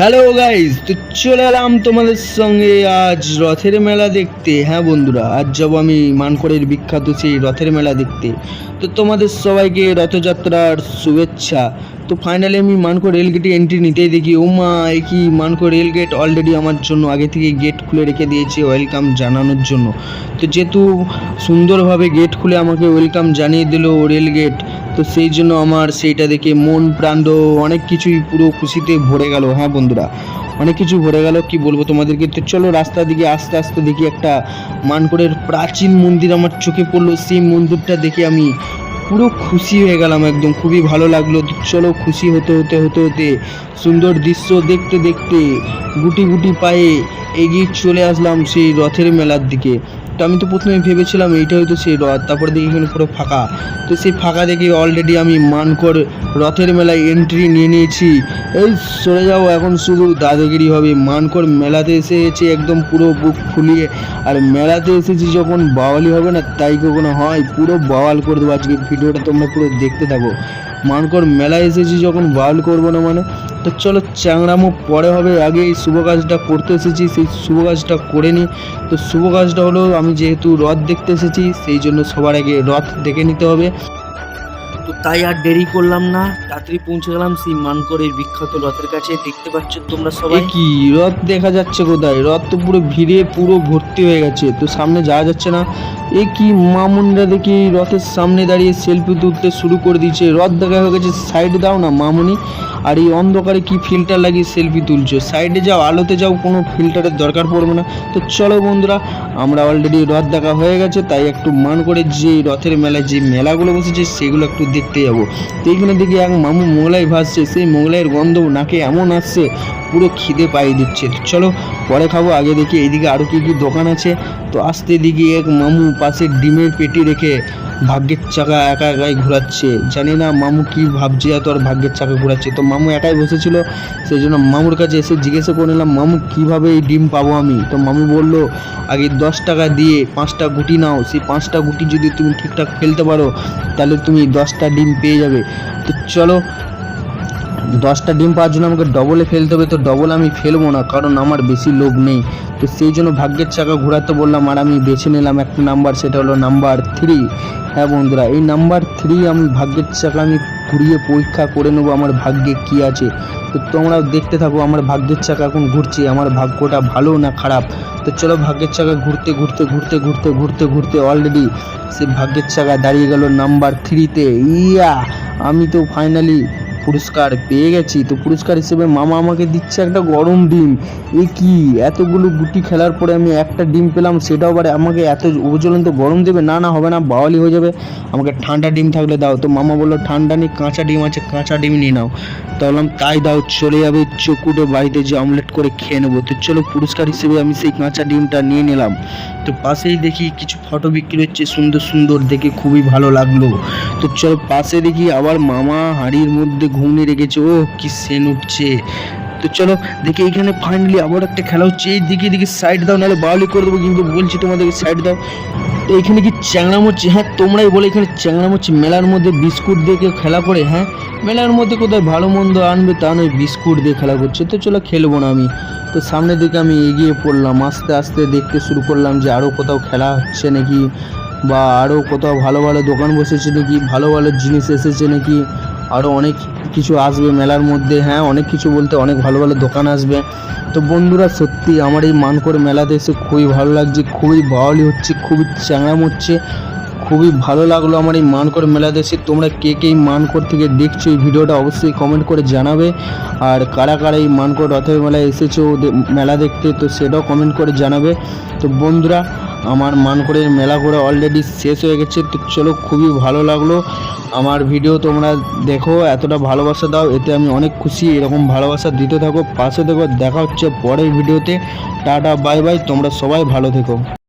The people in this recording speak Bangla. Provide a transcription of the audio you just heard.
হ্যালো গাইজ তো চলে এলাম তোমাদের সঙ্গে আজ রথের মেলা দেখতে। হ্যাঁ বন্ধুরা, আজ যাব আমি মানকড়ের বিখ্যাত সেই রথের মেলা দেখতে। তো তোমাদের সবাইকে রথযাত্রার শুভেচ্ছা। তো ফাইনালি আমি মানকড় রেলগেটে এন্ট্রি নিতেই দেখি, ও মা কি মানকড় রেলগেট অলরেডি আমার জন্য আগে থেকে গেট খুলে রেখে দিয়েছে ওয়েলকাম জানানোর জন্য। তো যেহেতু সুন্দরভাবে গেট খুলে আমাকে ওয়েলকাম জানিয়ে দিল রেলগেট তো সেই জন্য আমার সেইটা দেখে মন প্রাণ অনেক কিছুই পুরো খুশিতে ভরে গেল হ্যাঁ বন্ধুরা? অনেক কিছু ভরে গেল, কি বলব তোমাদেরকে? তো চলো রাস্তা দিকে আস্তে আস্তে দেখি একটা মানকড়ের প্রাচীন মন্দির আমার চোখে পড়ল, সেই মন্দিরটা দেখে আমি পুরো খুশি হয়ে গেলাম একদম, খুবই ভালো লাগল। চলো খুশি হতে হতে হতে হতে সুন্দর দৃশ্য দেখতে দেখতে গুটি গুটি পায়ে এগিয়ে চলে আসলাম সেই রথের মেলার দিকে। তো আমি তো প্রথমে ভেবেছিলাম এইটা হয়তো সেই রথ তারপরে দেখি এখানে পুরো ফাঁকা। তো সেই ফাঁকা দেখে অলরেডি আমি মানকর রথের মেলায় এন্ট্রি নিয়ে নিয়েছি। এই সরে যাও এখন শুধু দাদাগিরি হবে। মানকর মেলাতে এসে এসেছি একদম পুরো বুক ফুলিয়ে। আর মেলাতে এসেছি যখন বাওয়ালি হবে না, তাই কখনো হয়? পুরো বাওয়াল করে দেবো আজকে ভিডিওটা, তোমরা পুরো দেখতে থাকো। মানকর মেলায় এসেছি যখন বাওয়াল করব না মানে? তো চলো চ্যাংড়ামো, পরে হবে আগে এই শুভ কাজটা করতে এসেছি, সেই শুভ কাজটা করে নিই তো শুভ কাজটা হলো আমি যেহেতু রথ দেখতে এসেছি, সেই জন্য সবার আগে রথ দেখে নিতে হবে। তো তাই আর দেরি করলাম না। তাড়াতাড়ি পৌঁছে গেলাম সেই মানকরের বিখ্যাত রথের কাছে। দেখতে পাচ্ছ তোমরা সবাই? কি? রথ দেখা যাচ্ছে কোথায়? রথ তো পুরো ভিড়ে পুরো ভর্তি হয়ে গেছে। তো সামনে যাওয়া যাচ্ছে না। এ কি মামুনিরা দেখি রথের সামনে দাঁড়িয়ে সেলফি তুলতে শুরু করে দিয়েছে। রথ দেখা হয়ে গেছে সাইড দাও না মামুনি। আর এই অন্ধকারে কি ফিল্টার লাগিয়ে সেলফি তুলছো? সাইডে যাও, আলোতে যাও, কোনো ফিল্টারের দরকার পড়বে না। তো চলো বন্ধুরা, আমরা অলরেডি রথ দেখা হয়ে গেছে। তাই একটু মান করে যে রথের মেলায় যে মেলাগুলো বসেছে, সেগুলো একটু দেখতে যাব। এইখানে দেখি এক মামু মোগলাই ভাসছে, সেই মোগলাইয়ের গন্ধ নাকে এমন আসছে, পুরো খিদে পাইয়ে দিচ্ছে। চলো, পরে খাব, আগে দেখি এইদিকে আরও কী কী দোকান আছে। তো আসতে দেখি এক মামু পাশে ডিমের পেটি রেখে ভাগ্যের চাকা একা একাই ঘোরাচ্ছে। জানি না মামু কি ভাবছে এত আর ভাগ্যের চাকা ঘোরাচ্ছে। তো মামু একাই বসেছিল সেই জন্য মামুর কাছে এসে জিজ্ঞাসা করে নিলাম, মামু, কীভাবে এই ডিম পাবো আমি? তো মামু বলল, আগে দশ টাকা দিয়ে পাঁচটা গুটি নাও। সেই পাঁচটা গুটি যদি তুমি ঠিকঠাক ফেলতে পারো, তাহলে তুমি দশটা ডিম পেয়ে যাবে। তো চলো দশটা ডিম পাওয়ার জন্য আমাকে ডবলে ফেলতে হবে, তো ডবল আমি ফেলব না, কারণ আমার বেশি লোভ নেই। তো সেই জন্য ভাগ্যের চাকা ঘোরাতে বললাম, আর আমি বেছে নিলাম একটা নাম্বার সেটা হলো নাম্বার থ্রি হ্যাঁ বন্ধুরা, এই নাম্বার থ্রি আমি ভাগ্যের চাকা আমি ঘুরিয়ে পরীক্ষা করে নেব, আমার ভাগ্যে কি আছে। তো তোমরা দেখতে থাকো, আমার ভাগ্যের চাকা এখন ঘুরছে, আমার ভাগ্যটা ভালো না খারাপ? তো চলো ভাগ্যের চাকা ঘুরতে ঘুরতে ঘুরতে ঘুরতে ঘুরতে ঘুরতে অলরেডি সে ভাগ্যের চাকা দাঁড়িয়ে গেল নাম্বার থ্রিতে ইয়া! আমি তো ফাইনালি পুরস্কার পেয়ে গেছি। তো পুরস্কার হিসেবে মামা আমাকে দিচ্ছে একটা গরম ডিম। এ কি? এতগুলো গুটি খেলার পরে আমি একটা ডিম পেলাম, সেটাও আবার আমাকে এত উপজ্বলন্ত গরম দেবে? না না, হবে না, বাওয়ালি হয়ে যাবে। আমাকে ঠান্ডা ডিম থাকলে দাও। তো মামা বলল, ঠান্ডা নেই, কাঁচা ডিম আছে, কাঁচা ডিম নিয়ে নাও। তো বললাম, তাই দাও, চলে যাবে চকুটে বাড়িতে যে অমলেট করে খেয়ে নেব। তো চলো, পুরস্কার হিসেবে আমি সেই কাঁচা ডিমটা নিয়ে নিলাম। তো পাশেই দেখি কিছু ফটো বিক্রি হচ্ছে, সুন্দর সুন্দর, দেখে খুবই ভালো লাগল। তো চলো, পাশে দেখি আবার মামা হাঁড়ির মধ্যে ঘুমনে রেখেছে ও কি সেন উঠছে তো চলো, দেখি এখানে ফাইনালি আবার একটা খেলা হচ্ছে, এই দিকে দিকে সাইড দাও, নাহলে বাউলি করে দেবো, কিন্তু বলছি তোমাদেরকে সাইড দাও। তো এখানে কি চ্যাংড়াম হচ্ছে? হ্যাঁ তোমরাই বলে, এখানে চ্যাংড়াম হচ্ছে, মেলার মধ্যে বিস্কুট দিয়ে কেউ খেলা করে হ্যাঁ? মেলার মধ্যে কোথায় ভালো মন্দ আনবে তা নয়, বিস্কুট দিয়ে খেলা করছে। তো চলো, খেলব না আমি। তো সামনের দিকে আমি এগিয়ে পড়লাম, আস্তে আস্তে দেখতে শুরু করলাম যে আরও কোথাও খেলা হচ্ছে নাকি, বা আরও কোথাও ভালো ভালো দোকান বসেছে নাকি, ভালো ভালো জিনিস এসেছে নাকি। আরও অনেক কিছু আসবে মেলার মধ্যে হ্যাঁ অনেক কিছু বলতে অনেক ভালো ভালো দোকান আসবে। তো বন্ধুরা, সত্যি আমার এই মানকর মেলাতে এসে খুবই ভালো লাগছে, খুবই বাওয়ালি হচ্ছে, খুবই চ্যাংড়াম হচ্ছে, খুবই ভালো লাগল আমার এই মানকর মেলাতে এসে। তোমরা কে কে এই মানকর থেকে দেখছ এই ভিডিওটা অবশ্যই কমেন্ট করে জানাবে। আর কারা কারা এই মানকর রথের মেলায় এসেছ মেলা দেখতে, তো সেটাও কমেন্ট করে জানাবে। তো বন্ধুরা আমার মানকরের মেলা করে অলরেডি শেষ হয়ে গেছে, তো চলো খুবই ভালো লাগল। আমার ভিডিও তোমরা দেখো, এতটা ভালোবাসা দাও, এতে আমি অনেক খুশি। এরকম ভালোবাসা দিতে থাকো, পাশে দেখো দেখা হচ্ছে পরের ভিডিওতে টাটা বাই বাই তোমরা সবাই ভালো থেকো।